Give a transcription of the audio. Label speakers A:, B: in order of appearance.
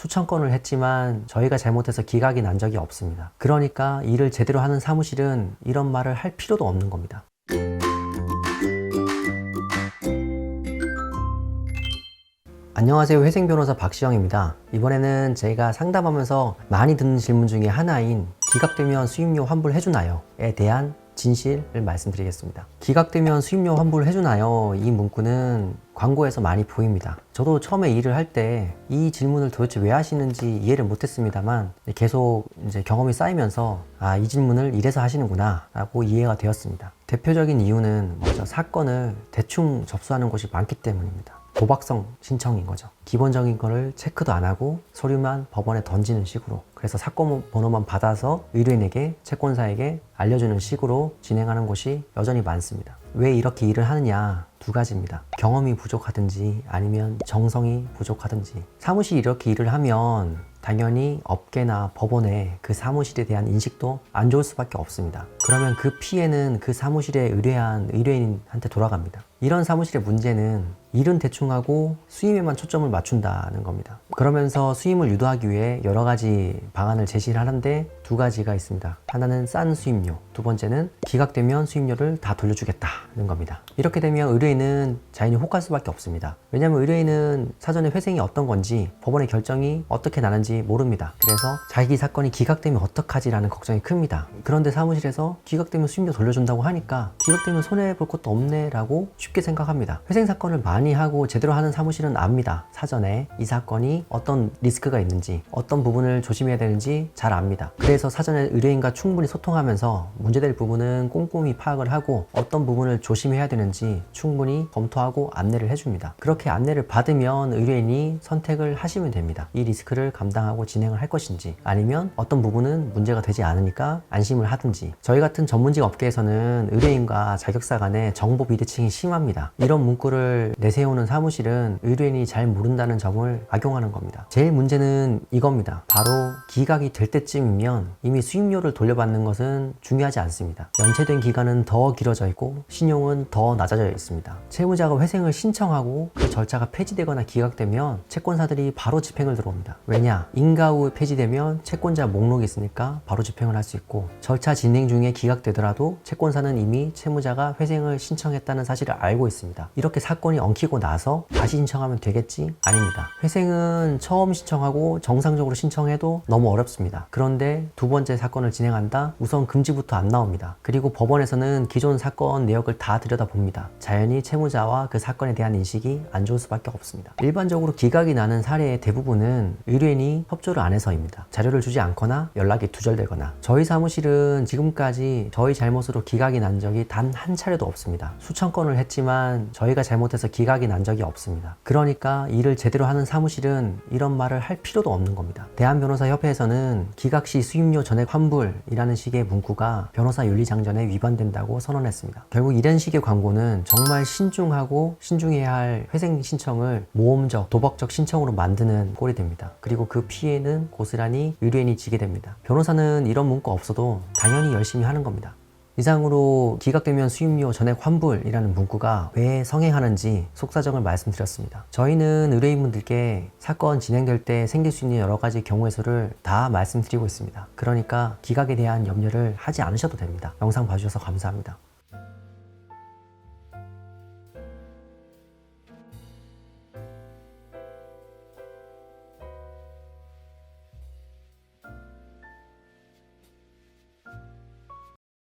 A: 수천 건을 했지만 저희가 잘못해서 기각이 난 적이 없습니다. 그러니까 일을 제대로 하는 사무실은 이런 말을 할 필요도 없는 겁니다. 안녕하세요. 회생 변호사 박시영입니다. 이번에는 제가 상담하면서 많이 듣는 질문 중에 하나인 기각되면 수임료 환불해주나요?에 대한 진실을 말씀드리겠습니다. 기각되면 수임료 환불 해주나요? 이 문구는 광고에서 많이 보입니다. 저도 처음에 일을 할 때 이 질문을 도대체 왜 하시는지 이해를 못했습니다만 계속 이제 경험이 쌓이면서 아, 이 질문을 이래서 하시는구나 라고 이해가 되었습니다. 대표적인 이유는 먼저 사건을 대충 접수하는 곳이 많기 때문입니다. 도박성 신청인 거죠. 기본적인 거를 체크도 안 하고 서류만 법원에 던지는 식으로. 그래서 사건 번호만 받아서 의뢰인에게 채권사에게 알려주는 식으로 진행하는 곳이 여전히 많습니다. 왜 이렇게 일을 하느냐? 두 가지입니다. 경험이 부족하든지 아니면 정성이 부족하든지. 사무실 이렇게 일을 하면 당연히 업계나 법원에 그 사무실에 대한 인식도 안 좋을 수밖에 없습니다. 그러면 그 피해는 그 사무실에 의뢰한 의뢰인한테 돌아갑니다. 이런 사무실의 문제는 일은 대충 하고 수임에만 초점을 맞춘다는 겁니다. 그러면서 수임을 유도하기 위해 여러 가지 방안을 제시를 하는데 두 가지가 있습니다. 하나는 싼 수임료, 두 번째는 기각되면 수임료를 다 돌려주겠다는 겁니다. 이렇게 되면 의뢰 인은 자연히 혹할 수밖에 없습니다. 왜냐하면 의뢰인은 사전에 회생이 어떤 건지 법원의 결정이 어떻게 나는지 모릅니다. 그래서 자기 사건이 기각되면 어떡하지라는 걱정이 큽니다. 그런데 사무실에서 기각되면 수임료 돌려준다고 하니까 기각되면 손해볼 것도 없네라고 쉽게 생각합니다. 회생 사건을 많이 하고 제대로 하는 사무실은 압니다. 사전에 이 사건이 어떤 리스크가 있는지 어떤 부분을 조심해야 되는지 잘 압니다. 그래서 사전에 의뢰인과 충분히 소통하면서 문제될 부분은 꼼꼼히 파악을 하고 어떤 부분을 조심해야 되는지 충분히 검토하고 안내를 해줍니다. 그렇게 안내를 받으면 의뢰인이 선택을 하시면 됩니다. 이 리스크를 감당하고 진행을 할 것인지 아니면 어떤 부분은 문제가 되지 않으니까 안심을 하든지 저희 같은 전문직 업계에서는 의뢰인과 자격사 간의 정보 비대칭이 심합니다. 이런 문구를 내세우는 사무실은 의뢰인이 잘 모른다는 점을 악용하는 겁니다. 제일 문제는 이겁니다. 바로 기각이 될 때쯤이면 이미 수임료를 돌려받는 것은 중요하지 않습니다. 연체된 기간은 더 길어져 있고 신용은 더 낮아져 있습니다. 채무자가 회생을 신청하고 그 절차가 폐지되거나 기각되면 채권사들이 바로 집행을 들어옵니다. 왜냐? 인가 후 폐지되면 채권자 목록이 있으니까 바로 집행을 할 수 있고 절차 진행 중에 기각되더라도 채권사는 이미 채무자가 회생을 신청했다는 사실을 알고 있습니다. 이렇게 사건이 엉키고 나서 다시 신청하면 되겠지? 아닙니다. 회생은 처음 신청하고 정상적으로 신청해도 너무 어렵습니다. 그런데 두 번째 사건을 진행한다? 우선 금지부터 안 나옵니다. 그리고 법원에서는 기존 사건 내역을 다 들여다봅니다. 자연히 채무자와 그 사건에 대한 인식이 안 좋을 수밖에 없습니다. 일반적으로 기각이 나는 사례의 대부분은 의뢰인이 협조를 안 해서입니다. 자료를 주지 않거나 연락이 두절되거나 저희 사무실은 지금까지 저희 잘못으로 기각이 난 적이 단 한 차례도 없습니다. 수천 건을 했지만 저희가 잘못해서 기각이 난 적이 없습니다. 그러니까 일을 제대로 하는 사무실은 이런 말을 할 필요도 없는 겁니다. 대한변호사협회에서는 기각 시 수임료 전액 환불이라는 식의 문구가 변호사 윤리장전에 위반된다고 선언했습니다. 결국 이런 식의 광고는 정말 신중하고 신중해야 할 회생 신청을 모험적, 도박적 신청으로 만드는 꼴이 됩니다. 그리고 그 피해는 고스란히 의뢰인이 지게 됩니다. 변호사는 이런 문구 없어도 당연히 열심히 하는 겁니다. 이상으로 기각되면 수임료 전액 환불이라는 문구가 왜 성행하는지 속사정을 말씀드렸습니다. 저희는 의뢰인분들께 사건 진행될 때 생길 수 있는 여러 가지 경우의 수를 다 말씀드리고 있습니다. 그러니까 기각에 대한 염려를 하지 않으셔도 됩니다. 영상 봐주셔서 감사합니다.